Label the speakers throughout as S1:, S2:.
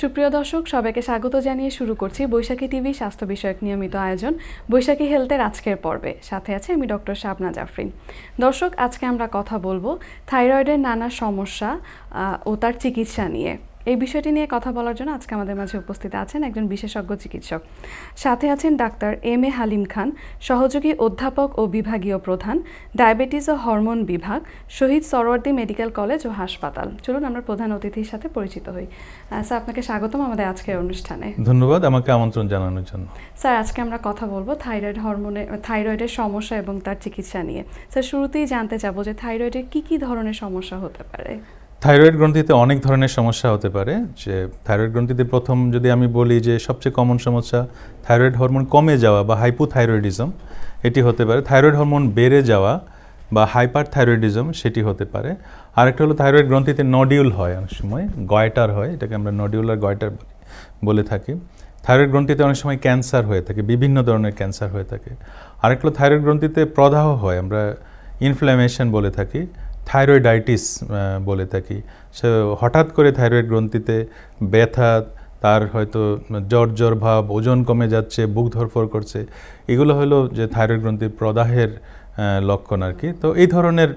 S1: সুপ্রিয় দর্শক, সবাইকে স্বাগত জানিয়ে শুরু করছি বৈশাখী টিভি স্বাস্থ্য বিষয়ক নিয়মিত আয়োজন, বৈশাখী হেলথের আজকের পর্বে। সাথে আছে আমি ডক্টর শাবনা জাফরিন। দর্শক, আজকে আমরা কথা বলব থাইরয়েডের নানা সমস্যা ও তার চিকিৎসা নিয়ে। এই বিষয়টি নিয়ে কথা বলার জন্য আজকে আমাদের মাঝে উপস্থিত আছেন একজন বিশেষজ্ঞ চিকিৎসক। সাথে আছেন doctor M A Halim Khan সহযোগী অধ্যাপক ও বিভাগীয় প্রধান ডায়াবেটিস ও হরমোন বিভাগ শহীদ সরওয়ার্দী মেডিকেল কলেজ ও হাসপাতাল। চলুন আমরা প্রধান অতিথির সাথে পরিচিত হই। স্যার আপনাকে স্বাগতম আমাদের আজকের অনুষ্ঠানে।
S2: ধন্যবাদ আমাকে আমন্ত্রণ জানানোর জন্য।
S1: স্যার আজকে আমরা কথা বলব থাইরয়েড হরমোনের থাইরয়েডের সমস্যা এবং তার চিকিৎসা নিয়ে। স্যার শুরুতেই জানতে চাবো যে থাইরয়েডের কি কি ধরনের সমস্যা হতে পারে।
S2: থাইরয়েড গ্রন্থিতে অনেক ধরনের সমস্যা হতে পারে, যে থাইরয়েড গ্রন্থিতে প্রথম যদি আমি বলি যে সবচেয়ে কমন সমস্যা থাইরয়েড হরমোন কমে যাওয়া বা হাইপোথাইরয়েডিজম এটি হতে পারে। থাইরয়েড হরমোন বেড়ে যাওয়া বা হাইপার থাইরয়েডিজম সেটি হতে পারে। আরেকটা হলো থাইরয়েড গ্রন্থিতে নডিউল হয় অনেক সময় গয়টার হয়, এটাকে আমরা নডিউলার গয়টার বলে থাকি। থাইরয়েড গ্রন্থিতে অনেক সময় ক্যান্সার হয়ে থাকে, বিভিন্ন ধরনের ক্যান্সার হয়ে থাকে। আরেকটা হলো থাইরয়েড গ্রন্থিতে প্রদাহ হয়, আমরা ইনফ্ল্যামেশন বলে থাকি। থাইরয়েডাইটিস বলে থাকি। সে হঠাৎ করে থাইরয়েড গ্রন্থিতে ব্যথা তার হয়তো জ্বর জ্বর ভাব ওজন কমে যাচ্ছে বুক ধরফর করছে এগুলো হলো যে থাইরয়েড গ্রন্থির প্রদাহের লক্ষণ আর কি। তো এই ধরনের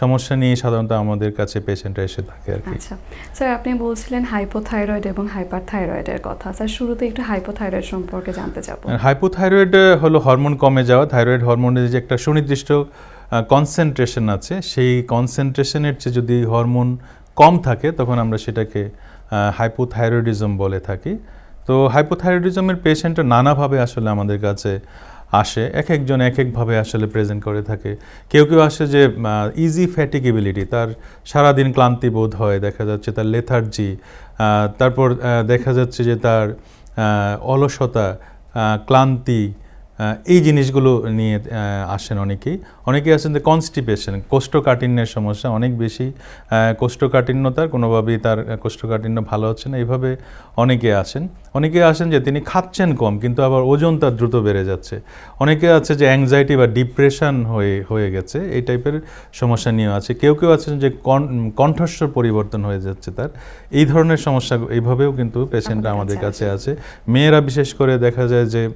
S2: সমস্যা নিয়ে সাধারণত আমাদের কাছে পেশেন্টরা এসে থাকে আর কি।
S1: আচ্ছা। স্যার আপনি বলছিলেন হাইপোথাইরয়েড এবং হাইপার থাইরয়েডের কথা। স্যার শুরুতে একটু হাইপোথাইরয়েড সম্পর্কে জানতে চাবো।
S2: হাইপোথাইরয়েড হলো হরমোন কমে যাওয়া। থাইরয়েড হরমোনের যে একটা সুনির্দিষ্ট কনসেন্ট্রেশন আছে। সেই কনসেন্ট্রেশনের চেয়ে যদি হরমোন কম থাকে, তখন আমরা সেটাকে হাইপোথাইরয়েডিজম বলে থাকি। তো হাইপোথাইরয়েডিজমের পেশেন্টরা নানাভাবে আসলে আমাদের কাছে আসে। এক একজন এক একভাবে আসলে প্রেজেন্ট করে থাকে। কেউ কেউ আসে যে ইজি ফ্যাটিকেবিলিটি তার সারাদিন ক্লান্তি বোধ হয়, দেখা যাচ্ছে তার লেথার্জি তারপর দেখা যাচ্ছে যে তার অলসতা ক্লান্তি এই জিনিসগুলো নিয়ে আসেন অনেকেই। অনেকেই আছেন যে কনস্টিপেশন কোষ্ঠকাঠিন্যের সমস্যা অনেক বেশি। কোষ্ঠকাঠিন্যতার কোনোভাবেই তার কোষ্ঠকাঠিন্য ভালো হচ্ছে না। এইভাবে অনেকে আসেন। অনেকে আসেন যে তিনি খাচ্ছেন কম কিন্তু আবার ওজন তার দ্রুত বেড়ে যাচ্ছে। অনেকে আছে যে অ্যাংজাইটি বা ডিপ্রেশন হয়ে হয়ে গেছে। এই টাইপের সমস্যা নিয়েও আছে। কেউ কেউ আছেন যে কন- কণ্ঠস্বর পরিবর্তন হয়ে যাচ্ছে তার। এই ধরনের সমস্যা এইভাবেও কিন্তু পেশেন্টরা
S1: আমাদের কাছে
S2: আছে। মেয়েরা বিশেষ করে দেখা যায় যে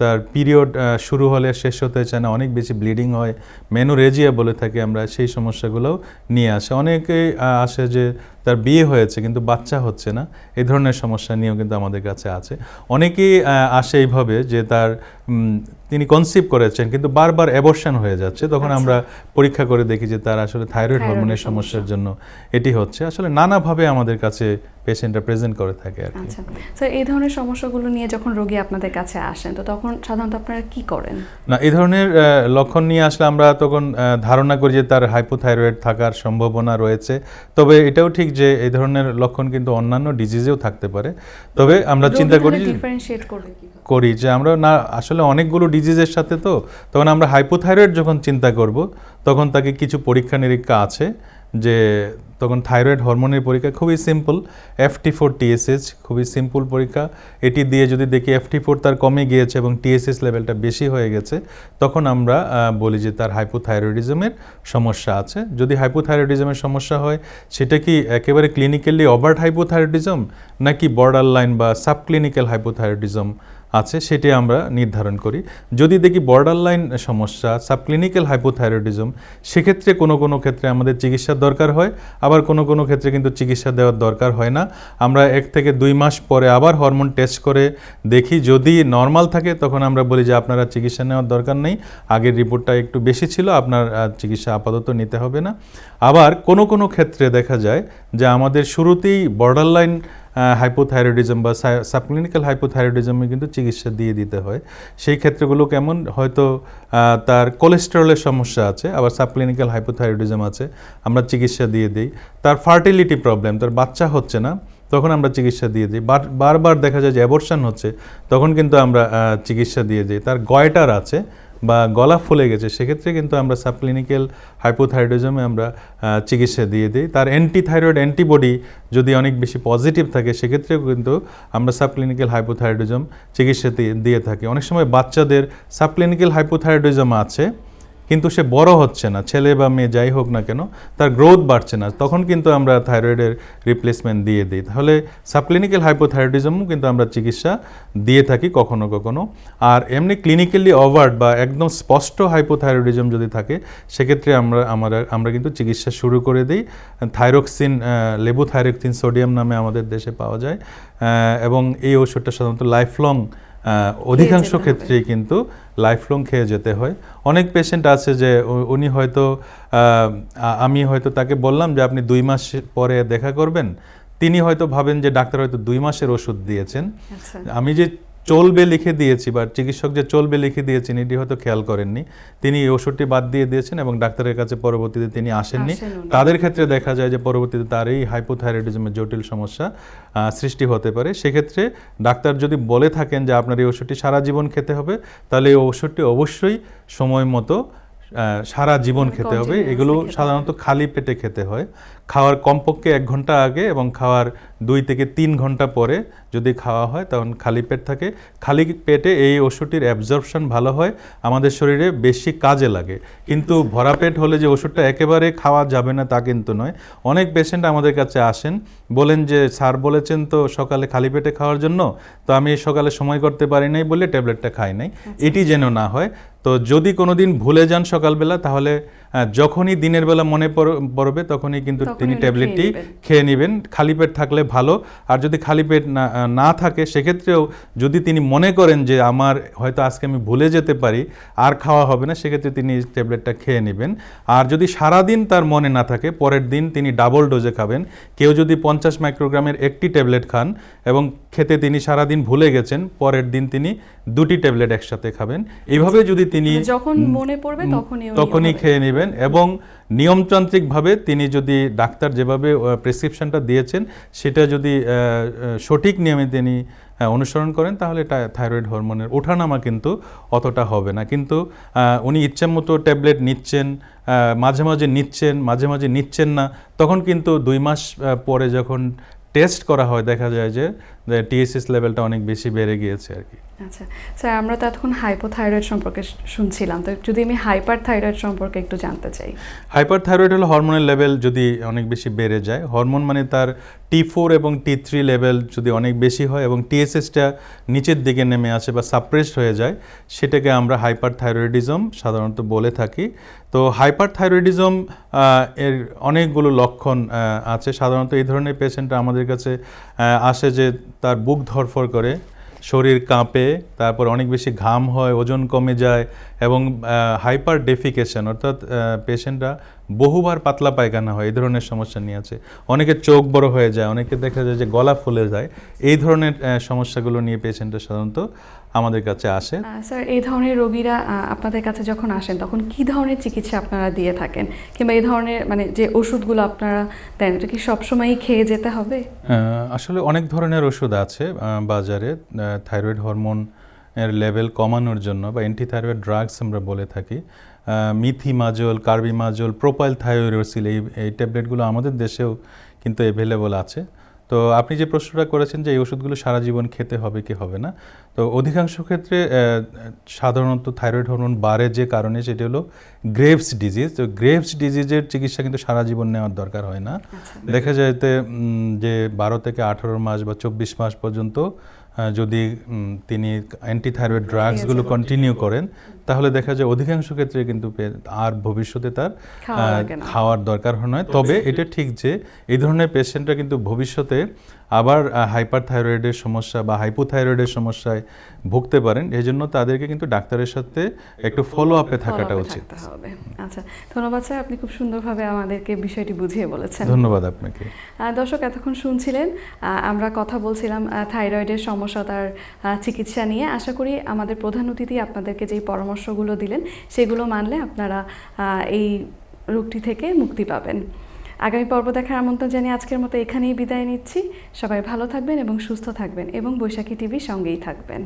S2: তার পিরিয়ড শুরু হলে শেষ হতে চায় না, অনেক বেশি ব্লিডিং হয় মেনোরেজিয়া বলে থাকি আমরা, সেই সমস্যাগুলোও নিয়ে আসে। অনেকেই আসে যে তার বিয়ে হয়েছে কিন্তু বাচ্চা হচ্ছে না। এই ধরনের সমস্যা নিয়েও কিন্তু আমাদের কাছে আছে। অনেকেই আসে এইভাবে যে তার তিনি কনসিভ করেছেন কিন্তু বারবার অ্যাবর্শন হয়ে যাচ্ছে। তখন
S1: আচ্ছা।
S2: আমরা পরীক্ষা করে দেখি যে তার আসলে থাইরয়েড হরমোনের সমস্যার জন্য এটি হচ্ছে। আসলে নানাভাবে আমাদের কাছে পেশেন্টরা প্রেজেন্ট করে থাকে আর কি।
S1: আচ্ছা। স্যার এই ধরনের সমস্যাগুলো নিয়ে যখন রোগী আপনাদের কাছে আসেন তো তখন সাধারণত আপনারা কি করেন?
S2: না এই ধরনের লক্ষণ নিয়ে আসলে আমরা তখন ধারণা করি যে তার হাইপোথাইরয়েড থাকার সম্ভাবনা রয়েছে। তবে এটাও ঠিক যে এই ধরনের লক্ষণ কিন্তু অন্যান্য ডিজিজেও থাকতে পারে। তবে আমরা চিন্তা করি করি যে আমরা না আসলে অনেকগুলো ডিজিজের সাথে তো তখন আমরা হাইপোথাইরয়েড যখন চিন্তা করব তখন তাকে কিছু পরীক্ষা নিরীক্ষা আছে। যে তখন থাইরয়েড হরমোনের পরীক্ষা খুবই সিম্পল এফটি ফোর টিএসএস খুবই সিম্পল পরীক্ষা। এটি দিয়ে যদি দেখি এফটি ফোর তার কমে গিয়েছে এবং টিএসএস লেভেলটা বেশি হয়ে গেছে, তখন আমরা বলি যে তার হাইপোথাইরয়েডিজমের সমস্যা আছে। যদি হাইপোথাইরয়েডিজমের সমস্যা হয়, সেটা কি একেবারে ক্লিনিক্যালি ওভার্ট হাইপোথাইরয়েডিজম নাকি বর্ডার লাইন বা সাবক্লিনিক্যাল হাইপোথাইরয়েডিজম আছে, সেটি আমরা নির্ধারণ করি। যদি দেখি বর্ডার লাইন সমস্যা সাবক্লিনিক্যাল হাইপোথাইরয়েডিজম সেক্ষেত্রে কোনো কোনো ক্ষেত্রে আমাদের চিকিৎসার দরকার হয়, আবার কোনো কোনো ক্ষেত্রে কিন্তু চিকিৎসা দেওয়ার দরকার হয় না। আমরা এক থেকে দুই মাস পরে আবার হরমোন টেস্ট করে দেখি, যদি নর্মাল থাকে তখন আমরা বলি যে আপনারা চিকিৎসা নেওয়ার দরকার নেই, আগের রিপোর্টটা একটু বেশি ছিল, আপনার চিকিৎসা আপাতত নিতে হবে না। আবার কোনো কোনো ক্ষেত্রে দেখা যায় যে আমাদের শুরুতেই বর্ডার লাইন হাইপোথাইরয়েডিজম বা সাবক্লিনিক্যাল হাইপোথাইরয়েডিজমে কিন্তু চিকিৎসা দিয়ে দিতে হয়। সেই ক্ষেত্রগুলো কেমন? হয়তো তার কোলেস্টেরলের সমস্যা আছে, আবার সাবক্লিনিক্যাল হাইপোথাইরয়েডিজম আছে, আমরা চিকিৎসা দিয়ে দিই। তার ফার্টিলিটি প্রবলেম তার বাচ্চা হচ্ছে না, তখন আমরা চিকিৎসা দিয়ে দিই। বার- বারবার দেখা যায় যে অ্যাবর্শন হচ্ছে, তখন কিন্তু আমরা চিকিৎসা দিয়ে দিই। তার গয়টার আছে বা গলা ফুলে গেছে, সেক্ষেত্রে কিন্তু আমরা সাবক্লিনিক্যাল হাইপোথাইরয়েডিজমে আমরা চিকিৎসা দিয়ে দিই। তার অ্যান্টিথাইরয়েড অ্যান্টিবডি যদি অনেক বেশি পজিটিভ থাকে, সেক্ষেত্রেও কিন্তু আমরা সাবক্লিনিক্যাল হাইপোথাইরয়েডিজম চিকিৎসা দিয়ে- দিয়ে থাকি। অনেক সময় বাচ্চাদের সাবক্লিনিক্যাল হাইপোথাইরয়েডিজম আছে কিন্তু সে বড় হচ্ছে না, ছেলে বা মেয়ে যাই হোক না কেন, তার গ্রোথ বাড়ছে না। তখন কিন্তু আমরা থাইরয়েডের রিপ্লেসমেন্ট দিয়ে দিই। তাহলে সাবক্লিনিক্যাল হাইপোথাইরয়েডিজমও কিন্তু আমরা চিকিৎসা দিয়ে থাকি কখনো কখনো। আর এমনি ক্লিনিক্যালি ওভার্ড বা একদম স্পষ্ট হাইপোথাইরয়েডিজম যদি থাকে, সেক্ষেত্রে আমরা আমরা আমরা কিন্তু চিকিৎসা শুরু করে দিই। থাইরক্সিন লেবু থাইরক্সিন সোডিয়াম নামে আমাদের দেশে পাওয়া যায়। এবং এই ওষুধটা সাধারণত লাইফলং অধিকাংশ ক্ষেত্রেই কিন্তু লাইফলং খেয়ে যেতে হয়। অনেক পেশেন্ট আছে যে উনি হয়তো আমি হয়তো তাকে বললাম যে আপনি দুই মাস পরে দেখা করবেন। তিনি হয়তো ভাবেন যে ডাক্তার হয়তো দুই মাসের ওষুধ দিয়েছেন।
S1: আচ্ছা।
S2: আমি যে চলবে লিখে দিয়েছি বা চিকিৎসক যে চলবে লিখে দিয়েছেন এটি হয়তো খেয়াল করেননি। তিনি এই ওষুধটি বাদ দিয়ে দিয়েছেন এবং ডাক্তারের কাছে পরবর্তীতে তিনি আসেননি। তাদের ক্ষেত্রে দেখা যায় যে পরবর্তীতে তার এই হাইপোথাইরয়েডিজমের জটিল সমস্যা সৃষ্টি হতে পারে। সেক্ষেত্রে ডাক্তার যদি বলে থাকেন যে আপনার এই ওষুধটি সারা জীবন খেতে হবে তাহলে এই ওষুধটি অবশ্যই সময় মতো সারা জীবন খেতে হবে। এগুলো সাধারণত খালি পেটে খেতে হয়। খাওয়ার কমপক্ষে এক ঘণ্টা আগে এবং খাওয়ার দুই থেকে তিন ঘণ্টা পরে যদি খাওয়া হয় তখন খালি পেট থাকে। খালি পেটে এই ওষুধটির অ্যাবজর্পশন ভালো হয় আমাদের শরীরে বেশি কাজে লাগে। কিন্তু ভরা পেট হলে যে ওষুধটা একেবারে খাওয়া যাবে না তা কিন্তু নয়। অনেক পেশেন্ট আমাদের কাছে আসেন বলেন যে স্যার বলেছেন তো সকালে খালি পেটে খাওয়ার জন্য তো আমি সকালে সময় করতে পারি নাই বলে ট্যাবলেটটা খাই নাই। এটি যেন না হয়। তো যদি কোনো দিন ভুলে যান সকালবেলা তাহলে যখনই দিনের বেলা মনে পড়বে তখনই কিন্তু তিনি ট্যাবলেটটি
S1: খেয়ে নেবেন।
S2: খালি পেট থাকলে ভালো। আর যদি খালি পেট না না থাকে সেক্ষেত্রেও যদি তিনি মনে করেন যে আমার হয়তো আজকে আমি ভুলে যেতে পারি আর খাওয়া হবে না সেক্ষেত্রে তিনি ট্যাবলেটটা খেয়ে নেবেন। আর যদি সারাদিন তার মনে না থাকে পরের দিন তিনি ডাবল ডোজে খাবেন। কেউ যদি পঞ্চাশ মাইক্রোগ্রামের একটি ট্যাবলেট খান এবং খেতে তিনি সারাদিন ভুলে গেছেন পরের দিন তিনি দুটি ট্যাবলেট একসাথে খাবেন। এইভাবে যদি তিনি
S1: মানে যখন মনে পড়বে তখনই
S2: তখনই খেয়ে নেবেন এবং নিয়মতান্ত্রিকভাবে তিনি যদি ডাক্তার যেভাবে প্রেসক্রিপশনটা দিয়েছেন সেটা যদি সঠিক নিয়মে তিনি অনুসরণ করেন তাহলে থাইরয়েড হরমোনের ওঠানামা কিন্তু অতটা হবে না। কিন্তু উনি ইচ্ছে মতো ট্যাবলেট নিচ্ছেন মাঝে মাঝে নিচ্ছেন মাঝে মাঝে নিচ্ছেন না তখন কিন্তু দুই মাস পরে যখন টেস্ট করা হয় দেখা যায় যে টিএসএস লেভেলটা অনেক বেশি বেড়ে গিয়েছে আর কি।
S1: আচ্ছা স্যার আমরা তো এতক্ষণ হাইপোথাইরয়েড সম্পর্কে শুনছিলাম তো যদি আমি হাইপার থাইরয়েড সম্পর্কে একটু জানতে চাই।
S2: হাইপার থাইরয়েড হলো হরমোনের লেভেল যদি অনেক বেশি বেড়ে যায় হরমোন মানে তার টি ফোর এবং টি থ্রি লেভেল যদি অনেক বেশি হয় এবং টিএসএসটা নিচের দিকে নেমে আসে বা সাপ্রেসড হয়ে যায় সেটাকে আমরা হাইপার থাইরয়েডিজম সাধারণত বলে থাকি। তো হাইপার থাইরয়েডিজম এর অনেকগুলো লক্ষণ আছে। সাধারণত এই ধরনের পেশেন্টরা আমাদের কাছে আসে যে তার বুক ধরফর করে, শরীর কাঁপে, তারপর অনেক বেশি ঘাম হয়, ওজন কমে যায় এবং হাইপার ডেফিকেশন অর্থাৎ পেশেন্টরা বহুবার পাতলা পায়খানা হয়, এই ধরনের সমস্যা নিয়ে আছে। অনেকে চোখ বড় হয়ে যায়, অনেকে দেখা যায় যে গলা ফুলে যায়। এই ধরনের সমস্যাগুলো নিয়ে পেশেন্টরা সাধারণত আমাদের কাছে আসে।
S1: স্যার এই ধরনের রোগীরা আপনাদের কাছে যখন আসেন তখন কি ধরনের চিকিৎসা আপনারা দিয়ে থাকেন? কিংবা এই ধরনের মানে যে ওষুধগুলো আপনারা দেন এটা কি সবসময়ই খেয়ে যেতে হবে?
S2: আসলে অনেক ধরনের ওষুধ আছে বাজারে থাইরয়েড হরমোন এর লেভেল কমানোর জন্য বা অ্যান্টিথাইরয়েড ড্রাগস আমরা বলে থাকি। মিথিমাজল কার্বিমাজল প্রোপাইল থাইরোসিল এই এই ট্যাবলেটগুলো আমাদের দেশেও কিন্তু অ্যাভেলেবল আছে। তো আপনি যে প্রশ্নটা করেছেন যে এই ওষুধগুলো সারা জীবন খেতে হবে কি হবে না তো অধিকাংশ ক্ষেত্রে সাধারণত থাইরয়েড হরমোন বাড়ে যে কারণে সেটি হলো গ্রেভস ডিজিজ তো গ্রেভস ডিজিজের চিকিৎসা কিন্তু সারা জীবন নেওয়ার দরকার হয় না।
S1: আচ্ছা।
S2: দেখা যায় যে যে বারো থেকে আঠারো মাস বা চব্বিশ মাস পর্যন্ত যদি তিনি অ্যান্টিথাইরয়েড ড্রাগসগুলো কন্টিনিউ করেন তাহলে দেখা যায় অধিকাংশ ক্ষেত্রে কিন্তু আর ভবিষ্যতে তার। খাওয়ার দরকার নয়। তবে এটা ঠিক যে এই ধরনের পেশেন্টরা কিন্তু ভবিষ্যতে আবার হাইপার থাইরয়েডের সমস্যা বা হাইপোথাইরয়েডের সমস্যায় ভুগতে পারেন। এই জন্য তাদেরকে কিন্তু ডাক্তারের সাথে একটু ফলো আপে থাকাটা উচিত।
S1: হবে। আচ্ছা ধন্যবাদ স্যার। আপনি খুব সুন্দরভাবে আমাদেরকে বিষয়টি বুঝিয়ে বলেছেন।
S2: ধন্যবাদ আপনাকে।
S1: আহ, দর্শক এতক্ষণ শুনছিলেন। আমরা কথা বলছিলাম থাইরয়েডের সমস্যা তার চিকিৎসা নিয়ে। আশা করি আমাদের প্রধান অতিথি আপনাদেরকে যেই পরামর্শগুলো দিলেন, সেগুলো মানলে আপনারা এই রোগটি থেকে মুক্তি পাবেন। আগামী পর্ব দেখার আমন্ত্রণ জানিয়ে আজকের মতো এখানেই বিদায় নিচ্ছি। সবাই ভালো থাকবেন এবং সুস্থ থাকবেন এবং বৈশাখী টিভির সঙ্গেই থাকবেন।